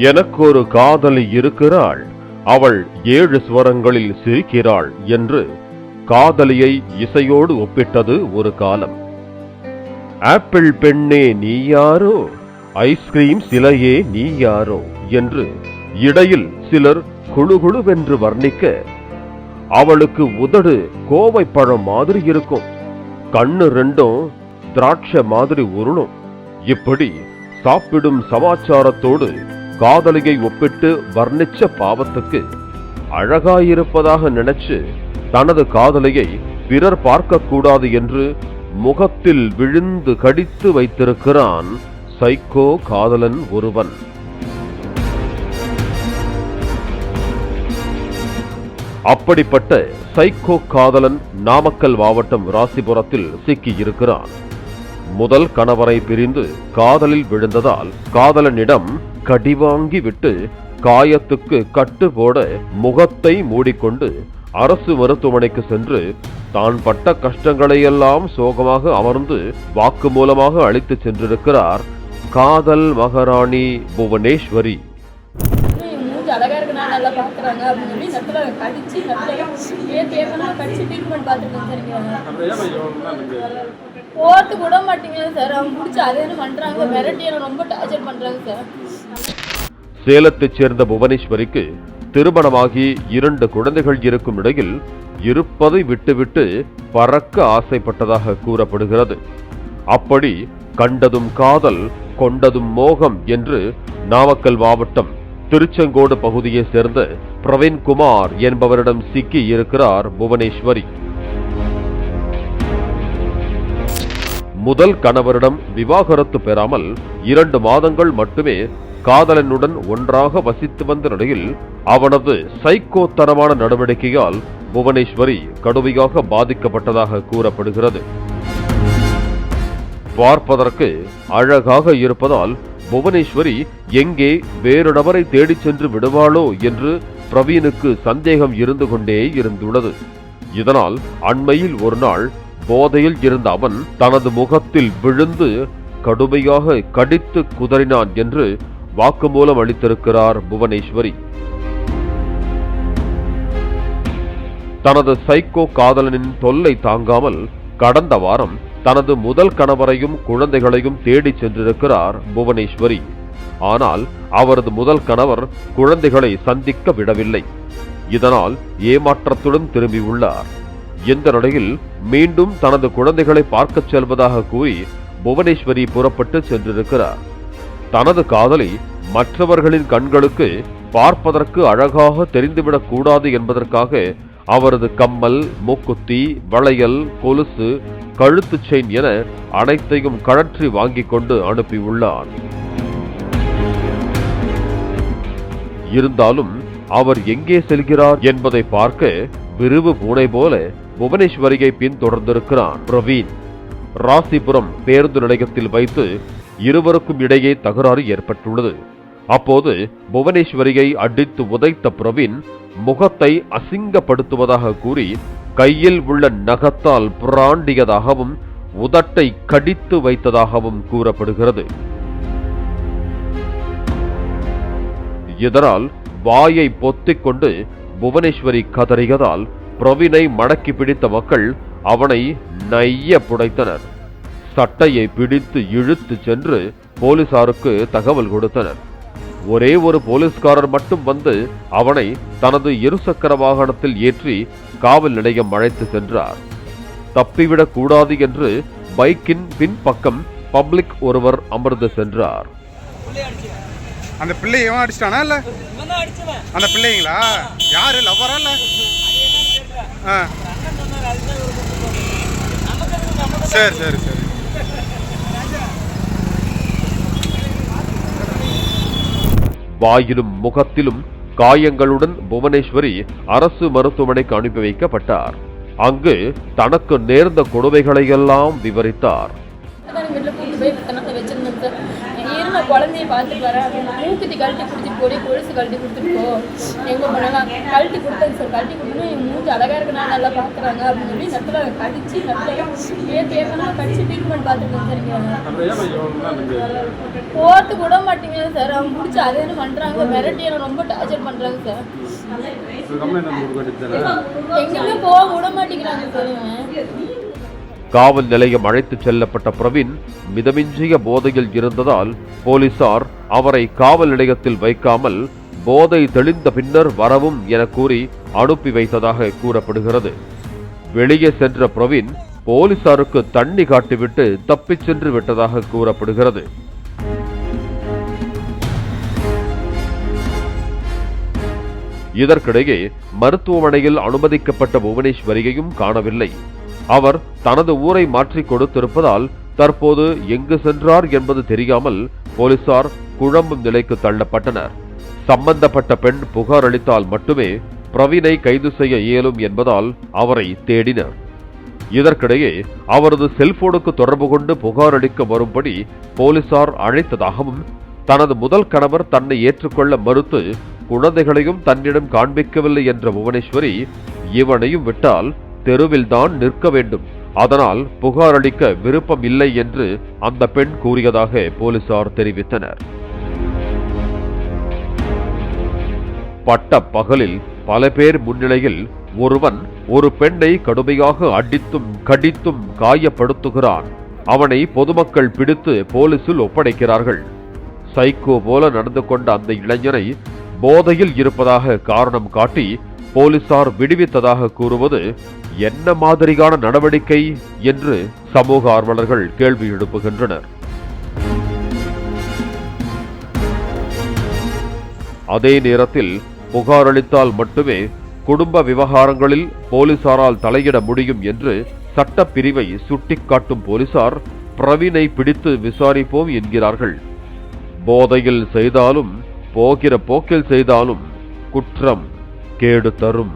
எனக்கு ஒரு காதலி இருக்கிறாள். அவள் ஏழு ஸ்வரங்களில் சிரிக்கிறாள் என்று காதலியை இசையோடு ஒப்பிட்டது ஒரு காலம். ஆப்பிள் பெண்ணே நீ யாரோ? ஐஸ்கிரீம் சிலையே நீ யாரோ? என்று இடையில் சிலர் குழுகுழுவென்று வர்ணிக்க அவளுக்கு உதடு கோவை பழம் மாதிரி இருக்கும். கண்ணு ரெண்டும் திராட்சை மாதிரி உருளும் இப்படி சாப்பிடும் சமாச்சாரத்தோடு காதலியை ஒப்பிட்டு வர்ணிச்ச பாவத்துக்கு அழகாயிருப்பதாக நினைச்சு தனது காதலியை பிறர் பார்க்கக்கூடாது என்று முகத்தில் விழுந்து கடித்து வைத்திருக்கிறான் சைக்கோ காதலன் ஒருவன். அப்படிப்பட்ட சைக்கோ காதலன் நாமக்கல் மாவட்டம் ராசிபுரத்தில் சிக்கியிருக்கிறான். முதல் கணவரை பிரிந்து காதலில் விழுந்ததால் காதலனிடம் கடிவாங்கி விட்டு காயத்துக்கு கட்டு போட முகத்தை மூடிக்கொண்டு அரசு மருத்துவமனைக்கு சென்று தான் பட்ட கஷ்டங்களையெல்லாம் சோகமாக அமர்ந்து வாக்கு மூலமாக அழைத்துச் சென்றிருக்கிறார் காதல் மகாராணி புவனேஸ்வரி. அழகா இருக்கு நல்லா பாக்குறாங்க அப்படின்னு சொல்லி நத்துல கடிச்சு நத்துல தேவைன்னா கடிச்சு ட்ரீட்மெண்ட் பார்த்துட்டு சார் போட்டு விட மாட்டேங்குது சார் அவங்க பிடிச்சி அதே பண்றாங்க. மிரட்டி ரொம்ப டார்ச்சர் பண்றாங்க சார் சேலத்தைச் சேர்ந்த புவனேஸ்வரிக்கு திருமணமாகி இரண்டு குழந்தைகள் இருக்கும் இடையில் இருப்பதை விட்டுவிட்டு பறக்க ஆசைப்பட்டதாக கூறப்படுகிறது. அப்படி கண்டதும் காதல் கொண்டதும் மோகம் என்று நாமக்கல் மாவட்டம் திருச்செங்கோடு பகுதியைச் சேர்ந்த பிரவீன்குமார் என்பவரிடம் சிக்கி இருக்கிறார் புவனேஸ்வரி. முதல் கணவரிடம் விவாகரத்து பெறாமல் இரண்டு மாதங்கள் மட்டுமே காதலனுடன் ஒன்றாக வசித்து வந்த நிலையில் அவனது சைக்கோத்தனமான நடவடிக்கையால் புவனேஸ்வரி கடுமையாக பாதிக்கப்பட்டதாக கூறப்படுகிறது. பார்ப்பதற்கு அழகாக இருப்பதால் புவனேஸ்வரி எங்கே வேறு நபரை தேடிச் சென்று விடுவாளோ என்று பிரவீனுக்கு சந்தேகம் இருந்து கொண்டே இருந்துள்ளது. இதனால் அண்மையில் ஒரு நாள் போதையில் இருந்த அவன் தனது முகத்தில் விழுந்து கடுமையாக கடித்து குதறினான் என்று வாக்குமூலம் அளித்திருக்கிறார் புவனேஸ்வரி. தனது சைக்கோ காதலனின் தொல்லை தாங்காமல் கடந்த வாரம் தனது முதல் கணவரையும் குழந்தைகளையும் தேடிச் சென்றிருக்கிறார் புவனேஸ்வரி. ஆனால் அவரது முதல் கணவர் குழந்தைகளை சந்திக்க விடவில்லை. இதனால் ஏமாற்றத்துடன் திரும்பியுள்ளார். இந்த நிலையில் மீண்டும் தனது குழந்தைகளை பார்க்கச் செல்வதாக கூறி புவனேஸ்வரி புறப்பட்டு சென்றிருக்கிறார். தனது காதலி மற்றவர்களின் கண்களுக்கு பார்ப்பதற்கு அழகாக தெரிந்துவிடக் கூடாது என்பதற்காக அவரது கம்மல் மூக்குத்தி வளையல் கொலுசு கழுத்து செயின் என அனைத்தையும் கழற்றி வாங்கிக் கொண்டு அனுப்பியுள்ளார். இருந்தாலும் அவர் எங்கே செல்கிறார் என்பதை பார்க்க விரிவு பூனை போல புவனேஸ்வரியை பின்தொடர்ந்திருக்கிறான் பிரவீன். ராசிபுரம் பேருந்து நிலையத்தில் வைத்து இருவருக்கும் இடையே தகராறு ஏற்பட்டுள்ளது. அப்போது புவனேஸ்வரியை அடித்து உதைத்த பிரவீன் முகத்தை அசிங்கப்படுத்துவதாக கூறி கையில் உள்ள நகத்தால் புராண்டியதாகவும் உதட்டை கடித்து வைத்ததாகவும் கூறப்படுகிறது. இதனால் வாயை பொத்திக் கொண்டு புவனேஸ்வரி கதறியதால் பிரவீனை மடக்கி பிடித்த மக்கள் அவனை நைய புடைத்தனர். சட்டையை பிடித்து இழுத்து சென்று போலீசாருக்கு தகவல் கொடுத்தனர். ஒரே ஒரு போலீஸ்காரர் மட்டும் வந்து அவனை தனது இருசக்கர வாகனத்தில் ஏற்றி காவல் நிலையம் அழைத்து சென்றார். தப்பிவிடக் கூடாது என்று பைக்கின் பின்பக்கம் பப்ளிக் ஒருவர் அமர்ந்து சென்றார். அந்த பிள்ளை இவன் அடிச்சிட்டானா இல்ல? அந்த பிள்ளைங்களா? யாரு? லவ்வரா இல்ல? சரி சரி சரி. வாயிலும் முகத்திலும் காயங்களுடன் புவனேஸ்வரி அரசு மருத்துவமனைக்கு அனுப்பி வைக்கப்பட்டார். அங்கு தனக்கு நேர்ந்த கொடுமைகளையெல்லாம் விவரித்தார். குழந்தைய பார்த்துட்டு வரேன் அப்படின்னு மூக்குத்தி கழட்டி கொடுத்துட்டு போடி கொலுசு கழட்டி கொடுத்துட்டு போ. எங்கே போனாலும் கழட்டி கொடுத்தது சார் கழட்டி கொடுத்தோம் என் மூஞ்சி அழகா இருக்குன்னா நல்லா பார்க்குறாங்க அப்படின்னு சொல்லி நத்துல கடிச்சு நத்துல ஏன் தேவைன்னா கடிச்சு ட்ரீட்மெண்ட் பார்த்துட்டு வந்துருக்கேன் போட்டு கூட மாட்டேங்குது சார் அவங்க பிடிச்சி அதை என்ன பண்ணுறாங்க மிரட்டி என்ன ரொம்ப டார்ச்சர் பண்ணுறாங்க சார் எங்கேயுமே போக விட மாட்டேங்கிறாங்க சார் காவல் நிலையம் அழைத்துச் செல்லப்பட்ட பிரவீன் மிதமிஞ்சிய போதையில் இருந்ததால் போலீசார் அவரை காவல் நிலையத்தில் வைக்காமல் போதை தெளிந்த பின்னர் வரவும் என கூறி அனுப்பி வைத்ததாக கூறப்படுகிறது. வெளியே சென்ற பிரவீன் போலீசாருக்கு தண்ணி காட்டிவிட்டு தப்பிச் சென்று விட்டதாக கூறப்படுகிறது. இதற்கிடையே மருத்துவமனையில் அனுமதிக்கப்பட்ட புவனேஸ்வரியையும் காணவில்லை. அவர் தனது ஊரை மாற்றி கொடுத்திருப்பதால் தற்போது எங்கு சென்றார் என்பது தெரியாமல் போலீசார் குழம்பும் நிலைக்கு தள்ளப்பட்டனர். சம்பந்தப்பட்ட பெண் புகார் அளித்தால் மட்டுமே பிரவீனை கைது செய்ய இயலும் என்பதால் அவரை தேடினர். இதற்கிடையே அவரது செல்போனுக்கு தொடர்பு கொண்டு புகார் அளிக்க வரும்படி போலீசார் அழைத்ததாகவும் தனது முதல் கணவர் தன்னை ஏற்றுக்கொள்ள மறுத்து குழந்தைகளையும் தன்னிடம் காண்பிக்கவில்லை என்ற புவனேஸ்வரி இவனையும் விட்டால் தெருவில்தான் நிற்க வேண்டும். அதனால் புகார் அளிக்க விருப்பம் இல்லை என்று அந்த பெண் கூறியதாக போலீசார் தெரிவித்தனர். பட்ட பகலில் பல பேர் முன்னிலையில் ஒருவன் ஒரு பெண்ணை கடுமையாக அடித்தும் கடித்தும் காயப்படுத்துகிறான். அவனை பொதுமக்கள் பிடித்து போலீசில் ஒப்படைக்கிறார்கள். சைக்கோ போல நடந்து கொண்ட அந்த இளைஞனை போதையில் இருப்பதாக காரணம் காட்டி போலீசார் விடுவித்ததாக கூறுவது என்ன மாதிரியான நடவடிக்கை என்று சமூக ஆர்வலர்கள் கேள்வி எழுப்புகின்றனர். அதே நேரத்தில் புகார் அளித்தால் மட்டுமே குடும்ப விவகாரங்களில் போலீசாரால் தலையிட முடியும் என்று சட்டப்பிரிவை சுட்டிக்காட்டும் போலீசார் பிரவீனை பிடித்து விசாரிப்போம் என்கிறார்கள். போதையில் செய்தாலும் போகிற போக்கில் செய்தாலும் குற்றம் கேடு தரும்.